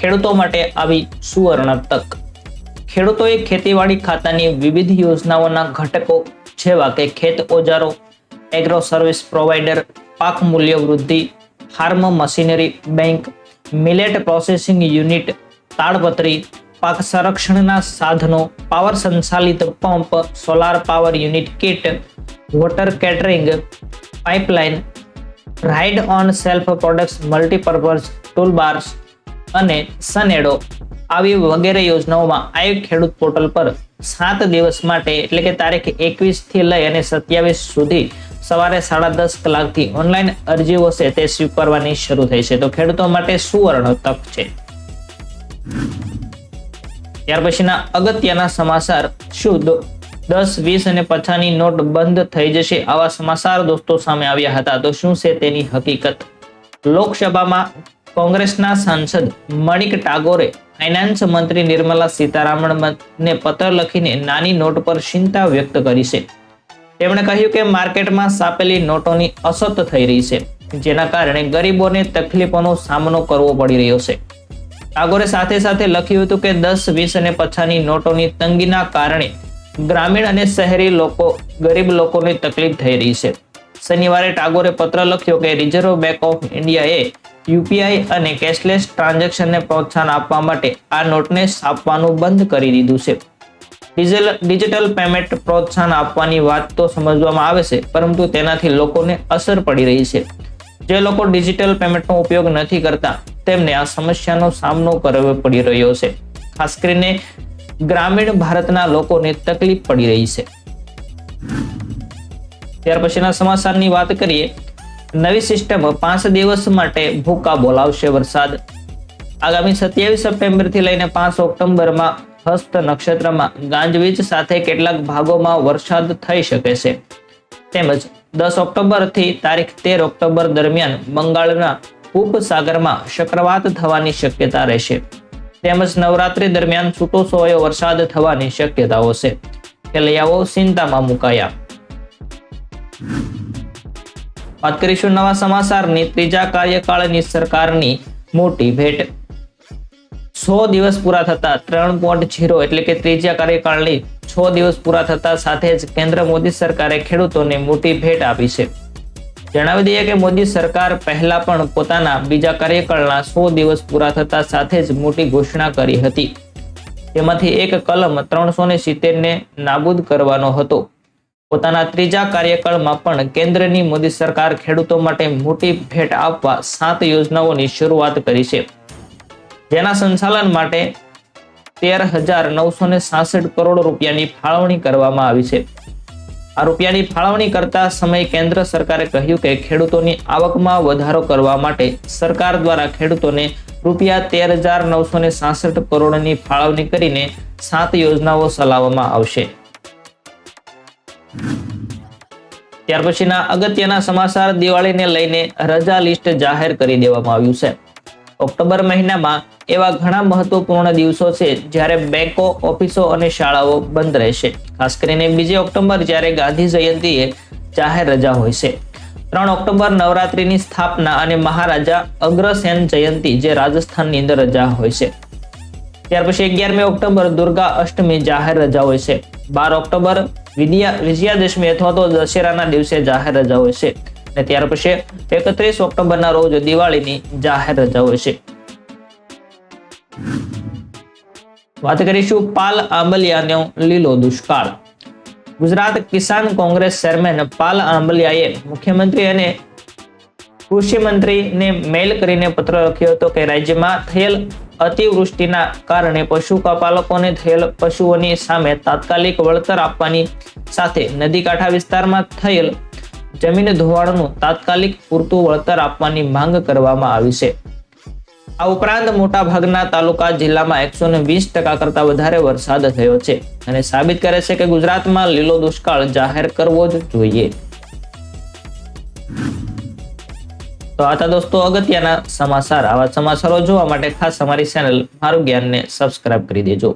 ખેડૂતો માટે આવી સુવર્ણ તક. ખેડૂતોએ ખેતીવાડી ખાતાની વિવિધ યોજનાઓના ઘટકો, જેવા કે ખેત ઓજારો એગ્રો સર્વિસ પ્રોવાઈડર પાક મૂલ્ય વૃદ્ધિ farm machinery bank millet processing unit તાડપત્રી, પાક સંરક્ષણના સાધનો, પાવર સંચાલિત pump solar power unit kit water catering pipeline ride on self products multipurpose toolbars અને સનેડો આવી વગેરે યોજનાઓમાં આયુ ખેડૂત પોર્ટલ પર સાત દિવસ માટે, એટલે કે તારીખ એકવીસથી લઈ અને સત્યાવીસ સુધી સવારે સાડા દસ કલાકથી ઓનલાઈન અરજીઓ છે તે સ્વીકારવાની શરૂ થઈ છે. તો ખેડૂતો માટે સુવર્ણ તક છે? ત્યાર પછીના અગત્યના સમાચાર શું? દસ, વીસ અને પછાની નોટ બંધ થઈ જશે આવા સમાચાર દોસ્તો સામે આવ્યા હતા. તો શું છે તેની હકીકત? લોકસભામાં કોંગ્રેસના સાંસદ મણિક ટાગોરે ફાઇનાન્સ મંત્રી નિર્મલા સીતારામનને પત્ર લખીને નાની નોટ પર ચિંતા વ્યક્ત કરી છે. તેમણે કહ્યું કે માર્કેટમાં સાપેલી નોટોની અસત થઈ રહી છે, જેના કારણે ગરીબોને તકલીફોનો સામનો કરવો પડી રહ્યો છે. ટાગોરે સાથે સાથે લખ્યું હતું કે દસ, વીસ અને પછાની નોટોની તંગીના કારણે ગ્રામીણ અને શહેરી લોકો, ગરીબ લોકોની તકલીફ થઈ રહી છે. શનિવારે ટાગોરે પત્ર લખ્યો કે રિઝર્વ બેંક ઓફ ઇન્ડિયાએ યુપીઆઈ અને કેશલેસ ટ્રાન્ઝેક્શનને પ્રોત્સાહન આપવા માટે આ નોટને છાપવાનું બંધ કરી દીધું છે. ડિજિટલ ડિજિટલ પેમેન્ટ પ્રોત્સાહન આપવાની વાત તો સમજવામાં આવે છે, પરંતુ તેનાથી લોકોને અસર પડી રહી છે. જે લોકો ડિજિટલ પેમેન્ટનો ઉપયોગ નથી કરતા, તેમને આ સમસ્યાનો સામનો કરવો પડી રહ્યો છે. ખાસ કરીને ગ્રામીણ ભારતના લોકોને તકલીફ પડી રહી છે. ત્યાર પછીના સમાચારની વાત કરીએ નવી સિસ્ટમ પાંચ દિવસ માટે ભૂકા બોલાવશે વરસાદ. આગામી સત્યાવીસ સપ્ટેમ્બરથી લઈને પાંચ ઓક્ટોબરમાં હસ્ત નક્ષત્રમાં ગાંજવીજ સાથે કેટલાક ભાગોમાં વરસાદ થઈ શકે છે. તેમજ દસ ઓક્ટોબરથી તારીખ તેર ઓક્ટોબર દરમિયાન બંગાળના ઉપસાગરમાં ચક્રવાત થવાની શક્યતા રહેશે. તેમજ નવરાત્રી દરમિયાન છૂટો સોયો વરસાદ થવાની શક્યતાઓ છે. ખેલૈયાઓ ચિંતામાં મુકાયા. વાત કરીશું નવા સમાચારની. ત્રીજા કાર્યકાળની સરકારની મોટી ભેટ. સો દિવસ પૂરા થતા ત્રણ પોઈન્ટ જીરો એટલે કે ત્રીજા કાર્યકાળની છ દિવસ પૂરા થતા સાથે જ કેન્દ્ર મોદી સરકારે ખેડૂતોને મોટી ભેટ આપી છે. જણાવી દઈએ કે મોદી સરકાર પહેલા પણ પોતાના બીજા કાર્યકાળના સો દિવસ પૂરા થતા સાથે જ મોટી ઘોષણા કરી હતી. તેમાંથી એક કલમ ત્રણસો ને સિત્તેરને નાબૂદ કરવાનો હતો. પોતાના ત્રીજા કાર્યકાળમાં પણ કેન્દ્રની મોદી સરકાર ખેડૂતો માટે મોટી ભેટ આપવા સાત યોજનાઓની શરૂઆત કરી છે. જેના સંચાલન માટે તેર હજાર નવસો ને સાસઠ કરોડ રૂપિયાની ફાળવણી કરવામાં આવી છે. આ રૂપિયાની ફાળવણી કરતા સમય કેન્દ્ર સરકારે કહ્યું કે ખેડૂતોની આવકમાં વધારો કરવા માટે સરકાર દ્વારા ખેડૂતોને રૂપિયા તેર હજાર નવસો ને સાસઠ કરોડની ફાળવણી કરીને સાત યોજનાઓ ચલાવવામાં આવશે. ત્યાર પછીના અગત્યના સમાચાર દિવાળીને લઈને રજા લિસ્ટ જાહેર કરી દેવામાં આવ્યું છે. ઓક્ટોબર મહિનામાં એવા ઘણા મહત્વપૂર્ણ દિવસો છે જ્યારે બેંકો, ઓફિસો અને શાળાઓ બંધ રહેશે. ખાસ કરીને બીજી ઓક્ટોબર જ્યારે ગાંધી જયંતિએ જાહેર રજા હોય છે. ત્રણ ઓક્ટોબર નવરાત્રીની સ્થાપના અને મહારાજા અગ્રસેન જયંતિ જે રાજસ્થાનની અંદર રજા હોય છે. ત્યાર પછી અગિયારમી ઓક્ટોબર દુર્ગા અષ્ટમી જાહેર રજા હોય છે. બાર ઓક્ટોબર વિજયાદશમી અથવા તો દશેરાના દિવસે જાહેર રજા હોય છે. અને ત્યાર પછી એકત્રીસ ઓક્ટોબરના રોજ દિવાળીની જાહેર રજા હોય છે. વાત કરીશું પાલ આંબલિયાનો લીલો દુષ્કાળ. ગુજરાત કિસાન કોંગ્રેસ ચેરમેન પાલ આંબલિયાએ મુખ્યમંત્રી અને કૃષિ મંત્રીને મેલ કરીને પત્ર લખ્યો હતો કે રાજ્યમાં થયેલ અતિવૃષ્ટિના કારણે પશુપાલકોને થયેલ પશુઓની સામે તાત્કાલિક વળતર આપવાની સાથે નદી કાંઠા વિસ્તારમાં થયેલ જમીન ધોવાણનું તાત્કાલિક પૂરતું વળતર આપવાની માંગ કરવામાં આવી છે. આ ઉપરાંત મોટા ભાગના તાલુકા જિલ્લામાં એકસો ને વીસ ટકા કરતા વધારે વરસાદ થયો છે અને સાબિત કરે છે કે ગુજરાતમાં લીલો દુષ્કાળ જાહેર કરવો જ જોઈએ. તો આ હતા દોસ્તો અગત્યના સમાચાર. આવા સમાચારો જોવા માટે ખાસ અમારી ચેનલ મારું જ્ઞાનને સબસ્ક્રાઇબ કરી દેજો.